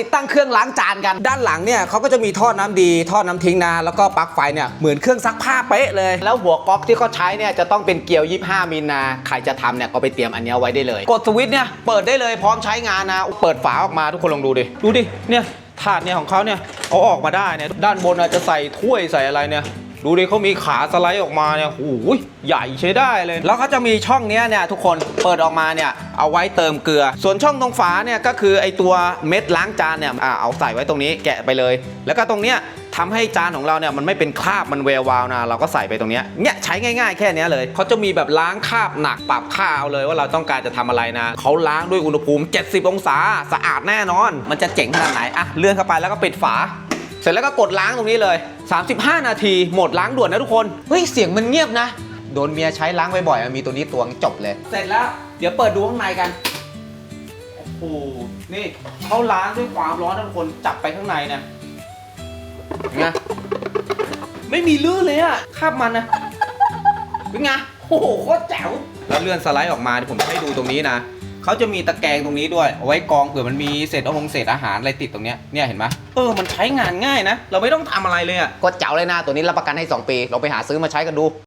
ติดตั้งเครื่องล้างจานกัน ด้านหลังเนี่ยเขาก็จะมีท่อน้ำดีท่อน้ำทิ้งนะแล้วก็ปลั๊กไฟเนี่ยเหมือนเครื่องซักผ้าเป๊ะเลย แล้วหัวก๊อกที่เขาใช้เนี่ยจะต้องเป็นเกลียว 25 มิลนะใครจะทำเนี่ยก็ไปเตรียมอันนี้ไว้ได้เลย กดสวิตช์เนี่ยเปิดได้เลยพร้อมใช้งานนะเปิดฝาออกมาทุกคนลองดูดิดูดิเนี่ยถาดเนี่ยของเขาเนี่ยเอาออกมาได้เนี่ยด้านบนอาจจะใส่ถ้วยใส่อะไรเนี่ย ดูดิเขามีขาสไลด์ออกมาเนี่ยโอ้ยใหญ่ใช้ได้เลย แล้วเขาจะมีช่องเนี้ยเนี่ยทุกคนเปิดออกมาเนี่ยเอาไว้เติมเกลือ ส่วนช่องตรงฝาเนี่ยก็คือไอตัวเม็ดล้างจานเนี่ยอ่าเอาใส่ไว้ตรงนี้แกะไปเลย แล้วก็ตรงเนี้ยทำให้จานของเราเนี่ยมันไม่เป็นคราบมันแวววาวนะเราก็ใส่ไปตรงนี้เนี่ยใช้ง่ายๆ แค่นี้เลยเขาจะมีแบบล้างคราบหนักปรับค่าเอาเลยว่าเราต้องการจะทำอะไรนะเขาล้างด้วยอุณหภูมิ 70 องศา สะอาดแน่นอน มันจะเจ๋งขนาดไหนอะเลื่อนเข้าไปแล้วก็ปิดฝา ร็จแล้วก็กดล้างตรงนี้เลย 35 นาทีหมดล้างด่วนนะทุกคน เฮ้ย เสียงมันเงียบนะ โดนเมียใช้ล้างบ่อยๆมีตัวนี้ตวงจบเลย เสร็จแล้ว เดี๋ยวเปิดดูข้างในกันโอ้โหนี่เขาล้างด้วยความร้อนนะทุกคนจับไปข้างในเนี่ยเป็นไงไม่มีลื่นเลยอะคาบมันนะเป็นไงโอ้โหโคตรแจ๋วแล้วเลื่อนสไลด์ออกมาเดี๋ยวผมให้ดูตรงนี้นะ เขาจะมีตะแกรงตรงนี้ด้วยเอาไว้กรองเผื่อมันมีเศษอาหงเศษอาหารอะไรติดตรงเนี้ยเนี่ยเห็นไหมเออมันใช้งานง่ายนะ เราไม่ต้องทำอะไรเลยอะ ก็เจ๋วเลยนะ ตัวนี้รับประกันให้ 2 ปีเราไปหาซื้อมาใช้กันดู